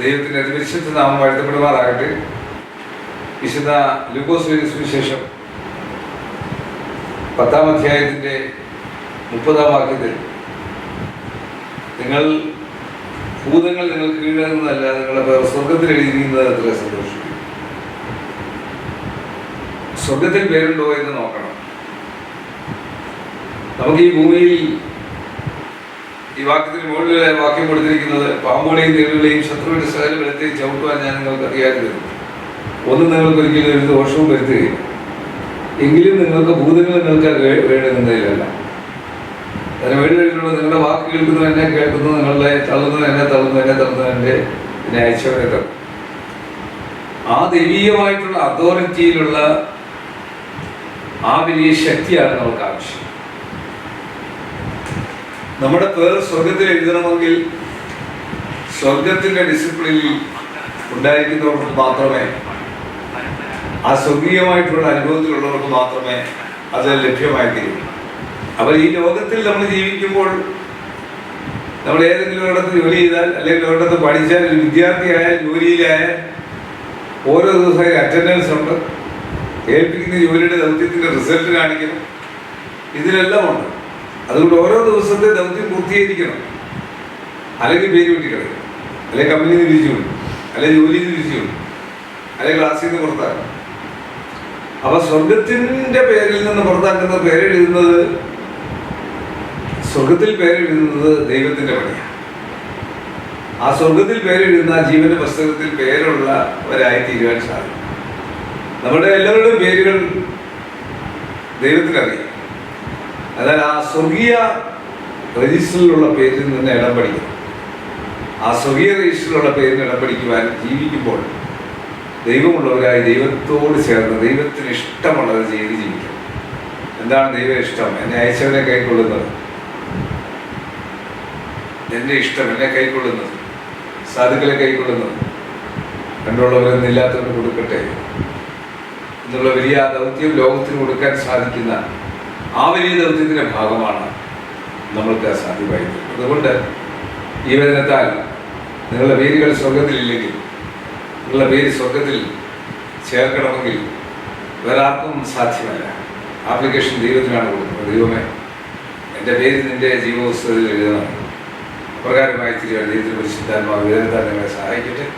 ദൈവത്തിന്റെ അതിപരിശുദ്ധ നാമം വാഴ്ത്തപ്പെടുമാറാകട്ടെ. വിശുദ്ധ ലുഗോസ് വിശേഷം പത്താം അധ്യായത്തിന്റെ മുപ്പതാം വാക്യത്തിൽ നിങ്ങൾ ഭൂതങ്ങൾ നിങ്ങൾക്ക് കീഴടങ്ങുന്നതല്ല നിങ്ങളുടെ പേർ സ്വർഗത്തിൽ എഴുതിയിരിക്കുന്നത് അത്ര സന്തോഷിക്കും. സ്വർഗത്തിൽ പേരുണ്ടോ എന്ന് നോക്കണം. നമുക്ക് ഈ ഭൂമിയിൽ ഈ വാക്യത്തിന് മുകളിലെ വാക്യം കൊടുത്തിരിക്കുന്നത് പാമ്പുകളെയും തേടുകളെയും ശത്രുവിന്റെ സകല ബലത്തെയും ചവിട്ടുവാൻ ഞാൻ നിങ്ങൾക്ക് അധികാരം തരുന്നു ഒന്നും നിങ്ങൾക്ക് ഒരിക്കലും ഒരു ദോഷവും വരുത്തുകയില്ല. എങ്കിലും നിങ്ങൾക്ക് ഭൂതങ്ങൾ നിങ്ങൾക്ക് വേണ്ടുന്നതിലല്ല. അതിന് വേണ്ടി കഴിഞ്ഞുള്ള നിങ്ങളുടെ വാക്ക് കേൾക്കുന്നു എന്നെ കേൾക്കുന്നു നിങ്ങളെ തള്ളുന്നു എന്നെ തള്ളുന്നു എന്നെ തള്ളുന്നു എന്റെ എന്നെ അയച്ചവരെ തള്ളും ആ ദൈവീയമായിട്ടുള്ള അതോറിറ്റിയിലുള്ള ആ വലിയ ശക്തിയാണ് നമുക്ക് ആവശ്യം. നമ്മുടെ പേർ സ്വർഗത്തിൽ എഴുതണമെങ്കിൽ സ്വർഗത്തിന്റെ ഡിസിപ്ലിനിൽ ഉണ്ടായിരിക്കുന്നവർക്ക് മാത്രമേ ആ സ്വർഗീയമായിട്ടുള്ള അനുഭവത്തിലുള്ളവർക്ക് മാത്രമേ അത് ലഭ്യമായി തീരൂ ഈ ലോകത്തിൽ നമ്മൾ ജീവിക്കുമ്പോൾ നമ്മൾ ഏതെങ്കിലും ഒരിടത്ത് ജോലി ചെയ്താൽ അല്ലെങ്കിൽ ഒരിടത്ത് പഠിച്ചാൽ ഒരു വിദ്യാർത്ഥിയായ ജോലിയിലായ ഓരോ ദിവസവും അറ്റൻഡൻസ് ഉണ്ട്. ഏൽപ്പിക്കുന്ന ജോലിയുടെ ദൗത്യത്തിന്റെ റിസൾട്ട് കാണിക്കണം. ഇതിലെല്ലാം ഉണ്ട്. അതുകൊണ്ട് ഓരോ ദിവസത്തെ ദൗത്യം പൂർത്തീകരിക്കണം. അല്ലെങ്കിൽ പേര് കിട്ടിക്കണം അല്ലെങ്കിൽ കമ്പനിയിൽ നിന്ന് തിരിച്ചു വിടും. അല്ലെങ്കിൽ ജോലിയിൽ നിന്ന് തിരിച്ചു വിടും. അല്ലെങ്കിൽ ക്ലാസ്സിൽ നിന്ന് പുറത്താക്കും. അപ്പൊ സ്വർഗത്തിന്റെ പേരിൽ നിന്ന് പുറത്താക്കുന്ന പേരെഴുതുന്നത് സ്വർഗത്തിൽ പേരെഴുതുന്നത് ദൈവത്തിന്റെ പണിയാണ്. ആ സ്വർഗത്തിൽ പേരെഴുതുന്ന ജീവന്റെ പുസ്തകത്തിൽ പേരുള്ളവരായി തീരുവാൻ സാധിക്കും. നമ്മുടെ എല്ലാവരുടെയും പേരുകൾ ദൈവത്തിനറിയാം. എന്നാൽ ആ സ്വർഗീയ രജിസ്റ്ററിലുള്ള പേരിൽ നിന്ന് ഇടം പഠിക്കും ആ സ്വർഗീയ രജിസ്റ്ററിലുള്ള പേരിന് ഇടം പഠിക്കുവാൻ ജീവിക്കുമ്പോൾ ദൈവമുള്ളവരായി ദൈവത്തോട് ചേർന്ന് ദൈവത്തിന് ഇഷ്ടമുള്ളത് ചെയ്ത് ജീവിക്കണം. എന്താണ് ദൈവ ഇഷ്ടം? എന്നെ അയച്ചവനെ കൈക്കൊള്ളുന്നത്. എന്റെ ഇഷ്ടം എന്നെ കൈക്കൊള്ളുന്നത്. സാധുക്കളെ കൈക്കൊള്ളുന്നത്. കണ്ടുള്ളവരൊന്നും ഇല്ലാത്തവന് കൊടുക്കട്ടെ. എന്നുള്ള വലിയ ദൗത്യം ലോകത്തിന് കൊടുക്കാൻ സാധിക്കുന്ന ആ വലിയ ദൗത്യത്തിന്റെ ഭാഗമാണ് നമ്മൾക്ക് സാധ്യമായി അതുകൊണ്ട് ഈ വചനത്താൽ നിങ്ങളുടെ പേരുകൾ സ്വർഗത്തിലില്ലെങ്കിൽ നിങ്ങളുടെ പേര് സ്വർഗത്തിൽ ചേർക്കണമെങ്കിൽ വേറാർക്കും സാധ്യമല്ല. ആപ്ലിക്കേഷൻ ദൈവത്തിനാണ് കൊടുക്കുന്നത്. ദൈവമേ എന്റെ പേര് നിന്റെ ജീവപുസ്തകത്തിൽ എഴുതണം. അപ്രകാരമായി തിരിയാണ് ദൈവത്തിന് പരിശുദ്ധാത്മാവ് വേദനത്താൽ നിങ്ങളെ സഹായിക്കട്ടെ.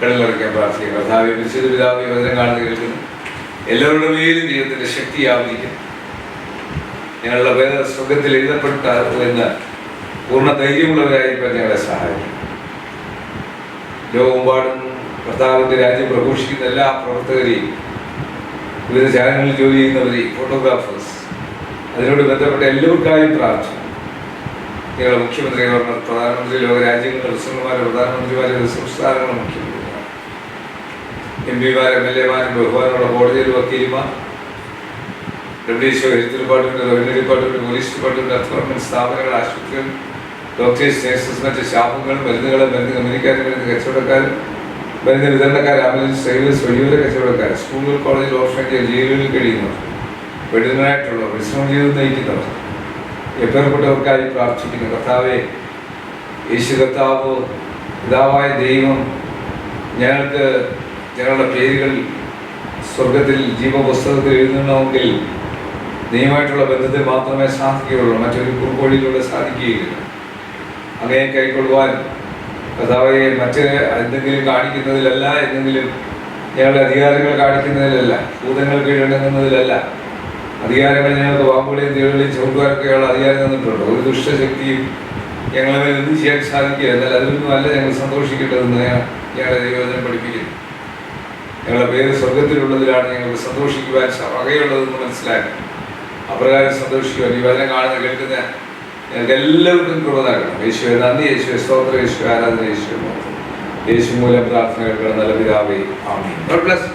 കടലിറക്കാൻ പ്രാർത്ഥിക്കുക. കർത്താവ് വിശുദ്ധ പിതാവ് വചനം കാണുന്ന കേൾക്കുന്നു. എല്ലാവരുടെ മേലും ദൈവത്തിന്റെ ശക്തി ആവരിക്കുന്നു ഞങ്ങളുടെ സ്വർഗത്തിൽ എഴുതപ്പെട്ട എന്ന് പൂർണ ധൈര്യമുള്ളവരായി ഞങ്ങളെ സഹായിക്കും. ലോകമെമ്പാടും കർത്താവിന്റെ രാജ്യം പ്രഘോഷിക്കുന്ന എല്ലാ പ്രവർത്തകരെയും വിവിധ ചാനലുകളിൽ ജോലി ചെയ്യുന്നവരെയും ഫോട്ടോഗ്രാഫേഴ്സ് അതിനോട് ബന്ധപ്പെട്ട എല്ലാവർക്കായും പ്രാർത്ഥന ഞങ്ങളുടെ മുഖ്യമന്ത്രി ഗവർണർ പ്രധാനമന്ത്രി ലോക രാജ്യങ്ങളുടെ പ്രസിഡന്റുമാരെ പ്രധാനമന്ത്രിമാരെ സംസ്ഥാനങ്ങളുടെ മുഖ്യമന്ത്രിമാർ എം പിമാർ എം എൽ എമാരും ബഹുമാനമുള്ള കോടതിയിൽ വക്കീലുമാർ W health department revenue department police department അത്വർമെന്റ് സ്ഥാപനങ്ങൾ ആശുപത്രികൾ ഡോക്ടേഴ്സ് നഴ്സസ് മറ്റ് സ്റ്റാഫുകൾ മരുന്നുകൾ മരുന്ന് കമ്പനിക്കാർ മരുന്ന് കച്ചവടക്കാർ മരുന്ന് വിതരണക്കാർ ആംബുലൻസ് ഡ്രൈവേഴ്സ് വഴിയോര കച്ചവടക്കാർ സ്കൂളുകൾ കോളേജിൽ ഓർഫനേജ് ജയിലുകളിൽ കഴിയുന്നവർ വെടിനായിട്ടുള്ളവർ വിശ്രമ ജീവിതം നയിക്കുന്നവർ എപ്പേർപ്പെട്ടവർക്കായി പ്രാർത്ഥിക്കുന്നു. കർത്താവെ യേശു കർത്താവ് പിതാവായ ദൈവം ഞങ്ങൾക്ക് ഞങ്ങളുടെ പേരുകൾ സ്വർഗത്തിൽ ജീവപുസ്തകത്തിൽ എഴുതണമെങ്കിൽ നീയുമായിട്ടുള്ള ബന്ധത്തിൽ മാത്രമേ സാധിക്കുകയുള്ളൂ മറ്റൊരു കുറുക്കോഴിയിലൂടെ സാധിക്കുകയില്ല. അങ്ങനെ കൈക്കൊള്ളുവാൻ കഥാവയെ മറ്റ് എന്തെങ്കിലും കാണിക്കുന്നതിലല്ല എന്തെങ്കിലും ഞങ്ങളുടെ അധികാരങ്ങൾ കാണിക്കുന്നതിലല്ല ഭൂതങ്ങൾ കീഴടങ്ങുന്നതിലല്ല. അധികാരങ്ങൾ ഞങ്ങൾക്ക് വാമ്പുകളെയും തീവുകളെയും ചുവട്ടുകാരൊക്കെയുള്ള അധികാരം തന്നിട്ടുണ്ട്. ഒരു ദുഷ്ടശക്തിയും ഞങ്ങളെ മേൽ എന്ത് ചെയ്യാൻ സാധിക്കുക എന്നാൽ അതിലൊന്നും അല്ല ഞങ്ങൾ സന്തോഷിക്കേണ്ടതെന്ന് ഞങ്ങളുടെ ഞങ്ങളെ ദൈവജനം പഠിപ്പിക്കുന്നു. ഞങ്ങളുടെ പേര് സ്വർഗത്തിലുള്ളതിലാണ് ഞങ്ങൾക്ക് സന്തോഷിക്കുവാൻ വകയുള്ളതെന്ന് മനസ്സിലാക്കി. അപ്രകാരം സന്തോഷിക്കുവാൻ ഈ വചനം കാണുന്ന കേൾക്കുന്ന ഞങ്ങൾക്ക് എല്ലാവർക്കും കൃപ യേശുവെ നന്ദി യേശുവെ സ്തോത്ര യേശു ആരാധന യേശു യേശു മൂലം പ്രാർത്ഥന കേൾക്കണം നല്ല പിതാവേ ആമീൻ. God bless